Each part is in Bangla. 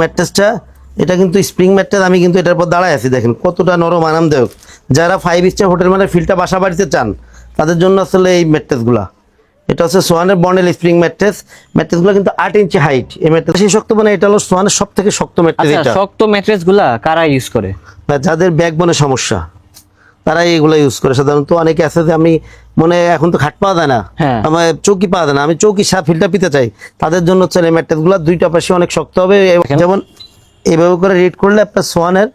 ম্যাট্রেসটা এটা কিন্তু স্প্রিং ম্যাট্রেস আমি কিন্তু এটার পর দাঁড়ায় আছি দেখেন কতটা নরম আরামদায়ক। যারা ফাইভ স্টার হোটেল মানে ফিল্ডটা বাসা বাড়িতে চান তাদের জন্য আসলে এই ম্যাট্রেসগুলা এটা হচ্ছে সোয়ানের বন্ডেল স্প্রিং ম্যাট্রেস ম্যাট্রেসগুলো কিন্তু আট ইঞ্চি হাইট এই ম্যাট্রেস সেই শক্ত মানে এটা হলো সোয়ানের সব থেকে শক্ত ম্যাট্রেস আচ্ছা এটা শক্ত ম্যাট্রেসগুলা কারা ইউজ করে? যাদের ব্যাকবোনের সমস্যা। তারা এগুলো ইউজ করে। সাধারণত অনেকে আছে যে আমি মনে হয় এখন তো খাট পাওয়া যায় না। হ্যাঁ। আমার চৌকি পাওয়া যায় না। আমি চৌকি সাপ ফিল্টার পিতে চাই। তাদের জন্য হচ্ছে এই ম্যাট্রেসগুলো দুইটা পাশে অনেক শক্ত হবে। যেমন এইভাবে করে রিড করলে আপনার সোয়ানের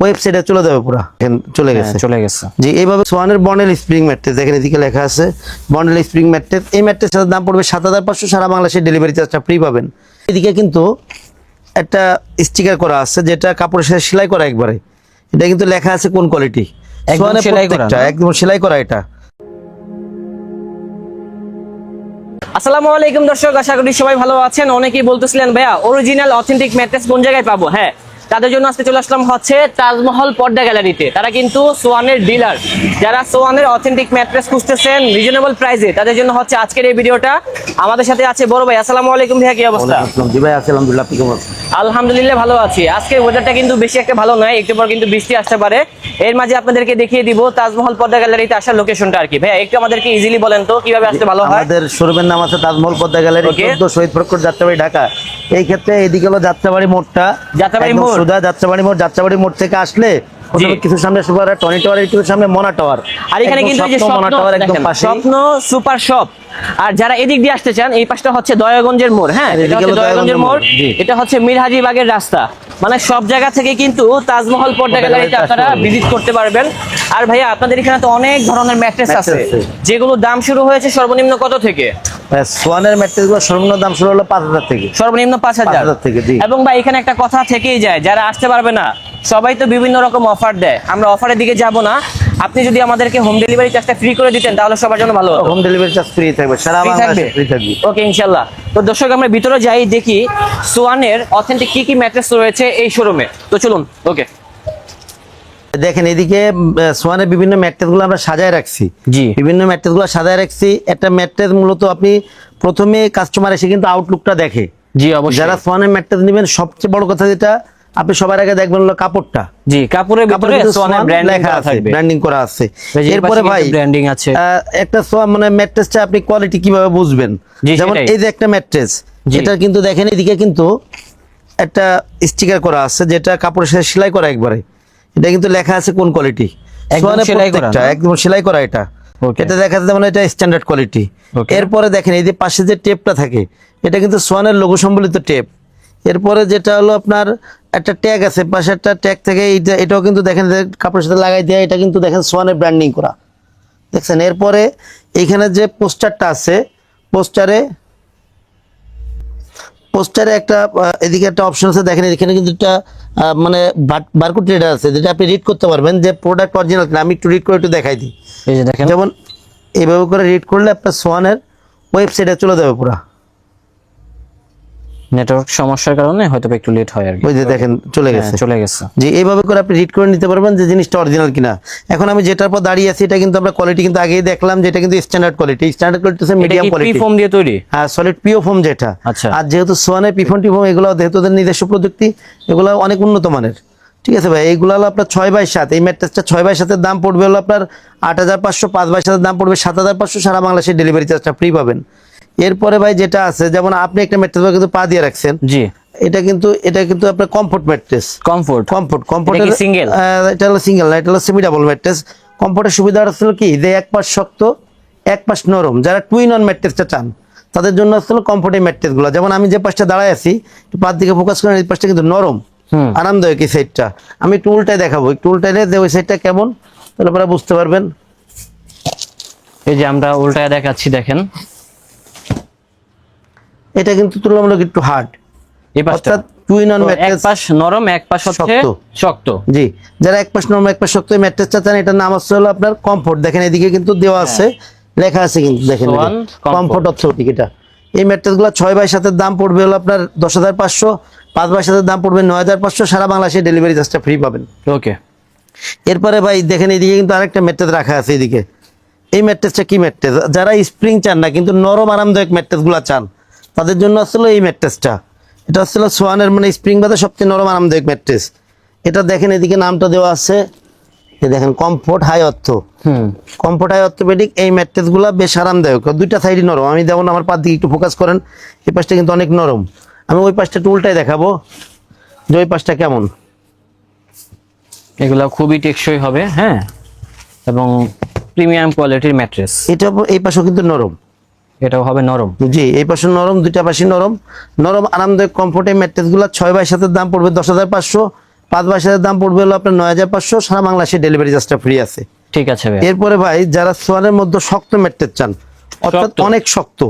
ওয়েবসাইটে চলে যাবে পুরা। চলে গেছে। হ্যাঁ, চলে গেছে। জি এইভাবে সোয়ানের বন্ডেল স্প্রিং ম্যাট্রেস। দেখেন এদিকে লেখা আছে বন্ডেল স্প্রিং ম্যাট্রেস। এই ম্যাট্রেসের দাম পড়বে সাত হাজার পাঁচশো। সারা বাংলাদেশের ডেলিভারি চার্জটা ফ্রি পাবেন। এদিকে কিন্তু একটা স্টিকার করা আছে যেটা কাপড়ের সাথে সেলাই করা একবারে। এটা কিন্তু লেখা আছে কোন কোয়ালিটি একদম সেলাই করা একদম সেলাই করা এটা। আসসালামু আলাইকুম দর্শক আশা করি সবাই ভালো আছেন। অনেকেই বলতেছিলেন ভাইয়া অরিজিনাল অথেন্টিক ম্যাট্রেস কোন জায়গায় পাবো? হ্যাঁ তাদের জন্য আজকে চলে আসলাম হচ্ছে তাজমহল পর্দা গ্যালারিতে। তারা কিন্তু সোয়ানের ডিলার যারা সোয়ানের অথেন্টিক ম্যাট্রেস খুঁজতেছেন রিজনেবল প্রাইসে তাদের জন্য হচ্ছে আজকের এই ভিডিওটা। আমাদের সাথে আছে বড় ভাই। আসসালামু আলাইকুম ভাইয়া কি অবস্থা? ভাই আলহামদুলিল্লাহ? আলহামদুলিল্লাহ ভালো আছি। আজকে ওয়েদারটা কিন্তু বেশি একটা ভালো নয় একটু পর কিন্তু বৃষ্টি আসতে পারে। এর মাঝে আপনাদেরকে দেখিয়ে দিব তাজমহল পর্দা গ্যালারিতে আসার লোকেশনটা আর কি। ভাইয়া একটু আমাদেরকে ইজিলি বলেন তো কীভাবে আসতে ভালো হয়? আমাদের শোরুমের নাম আছে তাজমহল পদ্মা গ্যালারি. চোদ্দ শহীদ ফরকর যাত্রাবাড়ি ঢাকা। এই ক্ষেত্রে এদিকে হলো যাত্রাবাড়ি মোড়টা। যাত্রাবাড়ি মোড়। সুদা যাত্রাবাড়ি মোড়। যাত্রাবাড়ি মোড় থেকে আসলে প্রথমে কিছু সামনে সুপার টনি টাওয়ার একটু সামনে মোনা টাওয়ার। আর এখানে কিন্তু এই যে স্বপ্ন মোনা স্বপ্ন টাওয়ার একদম পাশে স্বপ্ন সুপার শপ। আর যারা এদিক দিয়ে আসতে চান এই পাশটা হচ্ছে দয়াগঞ্জের মোড় হ্যাঁ? এটা হচ্ছে দয়াগঞ্জের মোড়। এটা হচ্ছে মিরহাজিবাগের রাস্তা। মানে সব জায়গা থেকে কিন্তু তাজমহল পর্দা গ্যালারিতে আপনারা ভিজিট করতে পারবেন। আর ভাইয়া আপনাদের এখানে তো অনেক ধরনের ম্যাট্রেস আছে। যেগুলো দাম শুরু হয়েছে সর্বনিম্ন কত থেকে? সোয়ানের ম্যাট্রেসগুলো সর্বনিম্ন দাম শুরু হলো পাঁচ হাজার থেকে। সর্বনিম্ন পাঁচ হাজার। 5,000 থেকে, এবং ভাই এখানে একটা কথা থেকেই যায় যারা আসতে পারবে না সবাই তো বিভিন্ন রকম অফার দেয়। আমরা অফারের দিকে যাব না। আপনি যদি আমাদেরকে হোম ডেলিভারি চার্জটা ফ্রি করে দিতেন তাহলে সবার জন্য ভালো হোম ডেলিভারি চার্জ ফ্রি থাকবে সারা বাংলাদেশে ফ্রি থাকবে। ওকে ইনশাল্লাহ। তো দর্শক আমরা ভিতরে যাই দেখি সোয়ানের অথেন্টিক কি কি ম্যাট্রেস রয়েছে এই শোরুমে তো চলুন ওকে দেখেন এদিকে সোয়ানের বিভিন্ন ম্যাট্রেসগুলো আমরা সাজায় রাখছি। জি। বিভিন্ন ম্যাট্রেসগুলো সাজায় রাখছি। একটা ম্যাট্রেস মূলত আপনি প্রথমে কাস্টমার এসে কিন্তু আউটলুকটা দেখে। জি অবশ্যই। যারা সোয়ানের ম্যাট্রেস নেবেন সবচেয়ে বড় কথা যেটা আপনি সবার আগে দেখবেন হলো কাপড়টা। জি কাপড়ের ভিতরে সোয়ানের সোয়ান ব্র্যান্ডিং লেখা আছে ব্র্যান্ডিং করা আছে। এরপরে ভাই branding আছে। একটা সোয়ান মানে ম্যাট্রেসটা আপনি কোয়ালিটি কীভাবে বুঝবেন? যেমন এই যে একটা ম্যাট্রেস। এটা কিন্তু দেখেন এদিকে কিন্তু একটা স্টিকার করা আছে যেটা কাপড়ের সাথে সেলাই করা একবারে। এটা কিন্তু লেখা আছে কোন কোয়ালিটি করা না? একদম সেলাই করা এটা. এটা দেখা যাচ্ছে মানে এটা স্ট্যান্ডার্ড কোয়ালিটি এরপরে দেখেন এই যে পাশে যে টেপটা থাকে এটা কিন্তু সোয়ানের লোগো সম্বলিত টেপ এরপরে যেটা হলো আপনার একটা ট্যাগ আছে পাশে একটা ট্যাগ থেকে এইটা এটাও কিন্তু দেখেন যে কাপড়ের সাথে লাগাই দেওয়া এটা কিন্তু দেখেন সোয়ানের ব্র্যান্ডিং করা। দেখছেন? এরপরে এইখানে যে পোস্টারটা আছে পোস্টারে পোস্টারে একটা এদিকে একটা অপশন আছে দেখেন এখানে কিন্তু একটা মানে বারকোড রিডার আছে যেটা আপনি রিড করতে পারবেন যে প্রোডাক্ট অরিজিনাল কিনা। আমি একটু রিড করে একটু দেখাই দিই। এই যে দেখেন। যেমন এইভাবে করে রিড করলে আপনার সোয়ানের ওয়েবসাইটে চলে যাবে পুরো। নেটওয়ার্ক সমস্যার কারণে হয়তো একটু লেট হয় আর কি ওই যে দেখেন চলে হ্যাঁ, গেছে চলে গেছে। যে এইভাবে করে আপনি রিড করে নিতে পারবেন যে জিনিসটা অরিজিনাল কিনা। এখন আমি যেটার পর দাঁড়িয়ে আছি এটা কিন্তু আমরা কোয়ালিটি কিন্তু আগেই দেখলাম যে এটা কিন্তু স্ট্যান্ডার্ড কোয়ালিটি স্ট্যান্ডার্ড কোয়ালিটি হচ্ছে মিডিয়াম কোয়ালিটি ফোম দিয়ে তৈরি? হ্যাঁ সলিড পিও ফোম যেটা। আচ্ছা। আর যেহেতু সোয়ানের পিফোন টিফোম এগুলো যেহেতু ওদের নিজস্ব প্রযুক্তি এগুলো অনেক উন্নত মানের। ঠিক আছে ভাই? এইগুলো হলো আপনার ছয় বাই সাত। এই ম্যাট্রেসটা ছয় বাই সাতের দাম পড়বে হলো আপনার আট হাজার পাঁচশো পাঁচ বাই সাতের দাম পড়বে সাত হাজার পাঁচশো সারা বাংলাদেশের ডেলিভারি চার্জটা ফ্রি পাবেন। এরপরে ভাই যেটা আছে যেমন আপনি একটা ম্যাট্রেস কিন্তু পা দিয়ে রাখছেন জি। এটা কিন্তু এটা কিন্তু আপনার comfort mattress. Comfort comfort comfort single? এটা হলো সিঙ্গেল না এটা হলো সেমি ডাবল ম্যাট্রেস কমফোর্টের সুবিধা হচ্ছিল কি যে এক পাশ শক্ত এক পাশ নরম। যারা টুইন অন ম্যাট্রেসটা চান তাদের জন্য হচ্ছিল কমফোর্টের ম্যাট্রেসগুলো যেমন আমি যে পাশটা দাঁড়ায় আছি পাশ দিকে ফোকাস করেন এই পাশটা কিন্তু নরম। আরামদায়ক এই সাইডটা আমি একটু উল্টায় দেখাবো একটু উল্টাইলে যে ওই সাইডটা কেমন তাহলে আপনারা বুঝতে পারবেন। এই যে আমরা উল্টায় দেখাচ্ছি দেখেন। এটা কিন্তু তুলনামূলক একটু হার্ড এই পাশটা। টুইন অন তো এক পাশ নরম এক পাশ হচ্ছে শক্ত। জি যারা এক পাশ নরম এক পাশ শক্ত ম্যাট্রেসটা চান এটার নাম হচ্ছে হলো আপনার কমফোর্ট দেখেন এদিকে কিন্তু দেওয়া আছে লেখা আছে কিন্তু দেখেন। কমফোর্ট অর্থোটিক এটা। এই ম্যাট্রেসগুলো ছয় বাই সাতের দাম পড়বে হলো আপনার দশ হাজার পাঁচশো পাঁচ বাই সাতের দাম পড়বে নয় হাজার পাঁচশো সারা বাংলাদেশে ডেলিভারি চার্জটা ফ্রি পাবেন। ওকে এরপরে ভাই দেখেন এদিকে কিন্তু আরেকটা ম্যাট্রেস রাখা আছে এদিকে। এই ম্যাট্রেসটা কি ম্যাট্রেস যারা স্প্রিং চান না কিন্তু নরম আরামদায়ক ম্যাট্রেসগুলো চান তাদের জন্য আসলে এই ম্যাট্রেসটা এটা হচ্ছিল সোয়ানের মানে স্প্রিং বাদে সবচেয়ে নরম আরামদায়ক ম্যাট্রেস এটা দেখেন এদিকে নামটা দেওয়া আছে। দেখেন কমফোর্ট হাই অর্থ। হুম। কমফোর্ট হাই অর্থোপেডিক এই ম্যাট্রেসগুলো বেশ আরামদায়ক। দুইটা সাইডই নরম। আমি যেমন আমার পার দিকে একটু ফোকাস করেন এই পাশটা কিন্তু অনেক নরম। আমি ওই পাশটা একটু উল্টাই দেখাবো। যে ওই পাশটা কেমন? এগুলো খুবই টেকসই হবে হ্যাঁ? এবং প্রিমিয়াম কোয়ালিটির ম্যাট্রেস এটা এই পাশেও কিন্তু নরম। এটাও হবে নরম। জি এই পাশে নরম দুইটা পাশে নরম। নরম আরামদায়ক কমফোর্ট ম্যাট্রেসগুলো ছয় বাই সাতের দাম পড়বে দশ হাজার পাঁচশো। পাঁচ বাই সাতের দাম পড়বে হলো আপনার নয় হাজার পাঁচশো। সারা বাংলাদেশে ডেলিভারি চার্জটা ফ্রি আছে। ঠিক আছে ভাই এরপরে ভাই যারা সোয়ানের মধ্যে শক্ত ম্যাট্রেস চান অর্থাৎ অনেক শক্ত।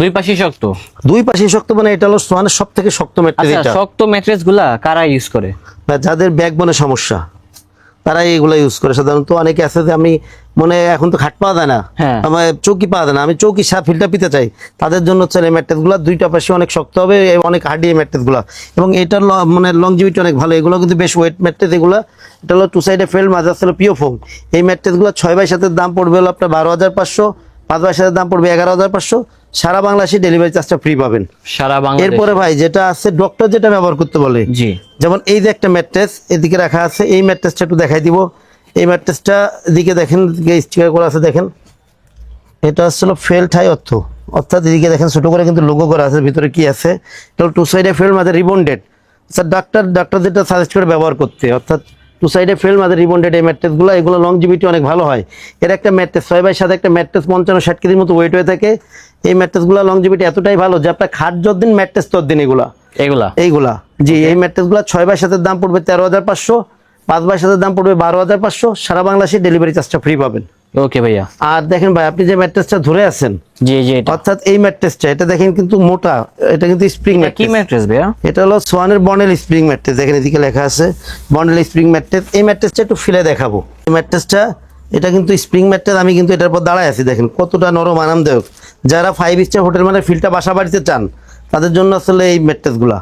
দুই পাশে শক্ত? দুই পাশে শক্ত মানে এটা হলো সোয়ানের সব থেকে শক্ত ম্যাট্রেস আচ্ছা শক্ত ম্যাট্রেসগুলা কারা ইউজ করে? যাদের ব্যাকবোনে সমস্যা। তারা এগুলো ইউজ করে। সাধারণত অনেকে আছে যে আমি মানে এখন তো খাট পাওয়া যায় না। হ্যাঁ। আমার চৌকি পাওয়া যায় না। আমি চৌকি সাপ ফিল্টার পিতে চাই। তাদের জন্য হচ্ছে এই ম্যাট্রেসগুলো দুইটা পাশে অনেক শক্ত হবে অনেক হার্ডি এই ম্যাট্রেসগুলো। এবং এটার ল- মানে লংজিভিটি অনেক ভালো। এগুলো কিন্তু বেশ ওয়েট ম্যাট্রেস এগুলো এটা হলো টু সাইডে ফেল মাঝে আসলে পিও ফোম এই ম্যাট্রেসগুলো ছয় বাই সাতের দাম পড়বে হলো আপনার বারো হাজার পাঁচশো পাঁচ বাই সাতের দাম পড়বে এগারো হাজার পাঁচশো। সারা বাংলাদেশে ডেলিভারি চার্জটা ফ্রি পাবেন। সারা বাংলা এরপরে ভাই যেটা আছে ডক্টর যেটা ব্যবহার করতে বলে জি। যেমন এই যে একটা ম্যাট্রেস এদিকে রাখা আছে এই ম্যাট্রেসটা একটু দেখাই দিব। এই ম্যাট্রেসটা এদিকে দেখেন স্টিকার করা আছে দেখেন। এটা হচ্ছিল ফেল্ট হাই অর্থ অর্থাৎ এদিকে দেখেন ছোট করে কিন্তু লোগো করা আছে ভিতরে কি আছে। এটা টু সাইডে ফেল মাঝে রিবন্ডেড স্যার ডাক্তার ডাক্তার যেটা সাজেস্ট করে ব্যবহার করতে অর্থাৎ টু সাইডে ফেল মাঝে রিবন্ডেড এই ম্যাট্রেসগুলো এগুলো লংজিভিটি অনেক ভালো হয়। এর একটা ম্যাট্রেস ছয় বাই সাথে একটা ম্যাট্রেস পঞ্চান্ন ষাট কেজির মতো ওয়েট হয়ে থাকে। এই ম্যাট্রেসগুলো লংজিভিটি এতটাই ভালো যে আপনার খাট যতদিন ম্যাট্রেস ততদিন এগুলা। এগুলা? এইগুলা। জি এই ম্যাট্রেসগুলো ছয় বাই সাতের দাম পড়বে তেরো হাজার পাঁচশো পাঁচ বাই সাতের দাম পড়বে বারো হাজার পাঁচশো। সারা বাংলাদেশে ডেলিভারি চার্জটা ফ্রি পাবেন। ওকে ভাইয়া। আর দেখেন ভাই আপনি যে ম্যাট্রেসটা ধরে আছেন জি জি এটা। অর্থাৎ এই ম্যাট্রেসটা এটা দেখেন কিন্তু মোটা এটা কিন্তু স্প্রিং এটা কি ম্যাট্রেস ম্যাট্রেস ভাইয়া? এটা হলো সোয়ানের বন্ডেল স্প্রিং ম্যাট্রেস দেখেন এদিকে লেখা আছে বন্ডেল স্প্রিং ম্যাট্রেস এই ম্যাট্রেসটা একটু ফিলে দেখাবো। এই ম্যাট্রেসটা এটা কিন্তু স্প্রিং ম্যাট্রেস আমি কিন্তু এটার পর দাঁড়ায় আছি দেখেন কতটা নরম আরামদায়ক। যারা ফাইভ স্টার হোটেল মানে ফিলটা বাসা বাড়িতে চান তাদের জন্য আসলে এই ম্যাট্রেসগুলা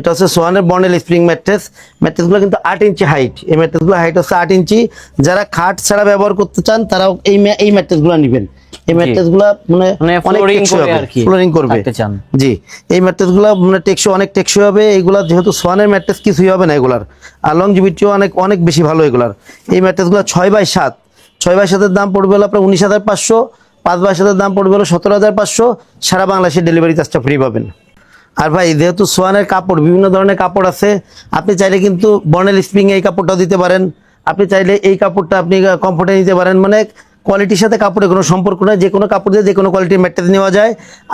এটা হচ্ছে সোয়ানের বন্ডেল স্প্রিং ম্যাট্রেস ম্যাট্রেসগুলো কিন্তু আট ইঞ্চি হাইট এই ম্যাট্রেসগুলো হাইট হচ্ছে আট ইঞ্চি। যারা খাট ছাড়া ব্যবহার করতে চান তারাও এই এই ম্যাট্রেসগুলো নেবেন। এই ম্যাট্রেসগুলো মানে মানে অনেক টেকসই হবে। ফ্লোরিং করবে। জি। এই ম্যাট্রেসগুলো মানে টেকসই অনেক টেকসই হবে। এইগুলা যেহেতু সোয়ানের ম্যাট্রেস কিছুই হবে না এগুলার। আর লংজিভিটিও অনেক অনেক বেশি ভালো এগুলার। এই ম্যাট্রেসগুলো ছয় বাই সাত। ছয় বাই সাতের দাম পড়বে হলো আপনার উনিশ হাজার পাঁচশো। পাঁচ বাই সাতের দাম পড়বে হলো সতেরো হাজার পাঁচশো। সারা বাংলাদেশে ডেলিভারি চার্জটা ফ্রি পাবেন। আর ভাই, যেহেতু সোয়ানের কাপড়, বিভিন্ন ধরনের কাপড় আছে, আপনি চাইলে কিন্তু বর্নেল স্প্রিং এই কাপড়টাও দিতে পারেন। আপনি চাইলে এই কাপড়টা আপনি কমফোর্টে নিতে পারেন। মানে কোয়ালিটির সাথে কাপড়ের কোনো সম্পর্ক নেই, যে কোনো কাপড় দিয়ে যে কোনো কোয়ালিটির ম্যাট্রেস নেওয়া যায়।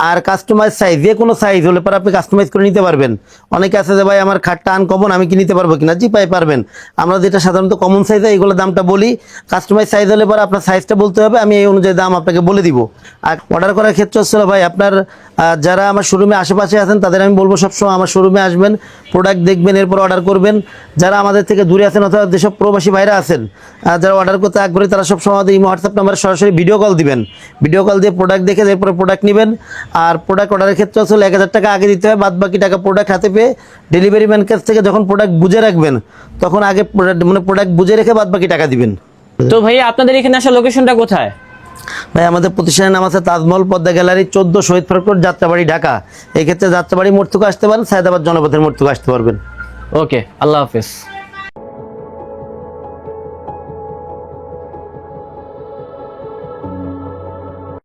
আর কাস্টমাইজ সাইজ যে কোনো সাইজ হলে পরে আপনি কাস্টমাইজ করে নিতে পারবেন। অনেকে আছে যে, ভাই, আমার খাটটা আনকমন আমি কি নিতে পারব কিনা? জি পাই পারবেন। আমরা যেটা সাধারণত কমন সাইজ হয় এইগুলো দামটা বলি কাস্টমাইজ সাইজ হলে পরে আপনার সাইজটা বলতে হবে, আমি এই অনুযায়ী দাম আপনাকে বলে দিব। আর অর্ডার করার ক্ষেত্রে হচ্ছে ভাই, আপনার আহ, যারা আমার শোরুমে আশেপাশে আছেন তাদের আমি বলব সবসময় আমার শোরুমে আসবেন প্রোডাক্ট দেখবেন এরপর অর্ডার করবেন। যারা আমাদের থেকে দূরে আছেন অথবা যেসব প্রবাসী ভাইরা আছেন আহ, যারা অর্ডার করতে আগ্রহী তারা সবসময় আমাদের এই হোয়াটসঅ্যাপ নাম্বারে সরাসরি ভিডিও কল দিবেন। ভিডিও কল দিয়ে প্রোডাক্ট দেখে এরপরে প্রোডাক্ট নেবেন। আর প্রোডাক্ট অর্ডারের ক্ষেত্রে আসলে এক হাজার টাকা আগে দিতে হয় বাদ বাকি টাকা প্রোডাক্ট হাতে পেয়ে ডেলিভারি ম্যান কাছ থেকে যখন প্রোডাক্ট বুঝে রাখবেন তখন আগে মানে প্রোডাক্ট বুঝে রেখে বাদ বাকি টাকা দিবেন। তো ভাইয়া আপনাদের এখানে আসার লোকেশনটা কোথায়? ভাই, আমাদের প্রতিষ্ঠানের নাম আছে তাজমহল পদ্মা গ্যালারি, চোদ্দ শহীদ ফরকোট যাত্রাবাড়ি, ঢাকা। এক্ষেত্রে ক্ষেত্রে যাত্রাবাড়ি মূর্তুকে আসতে পারেন, সায়দাবাদ জনপথের মূর্তুকে আসতে পারবেন। ওকে আল্লাহ হাফেজ।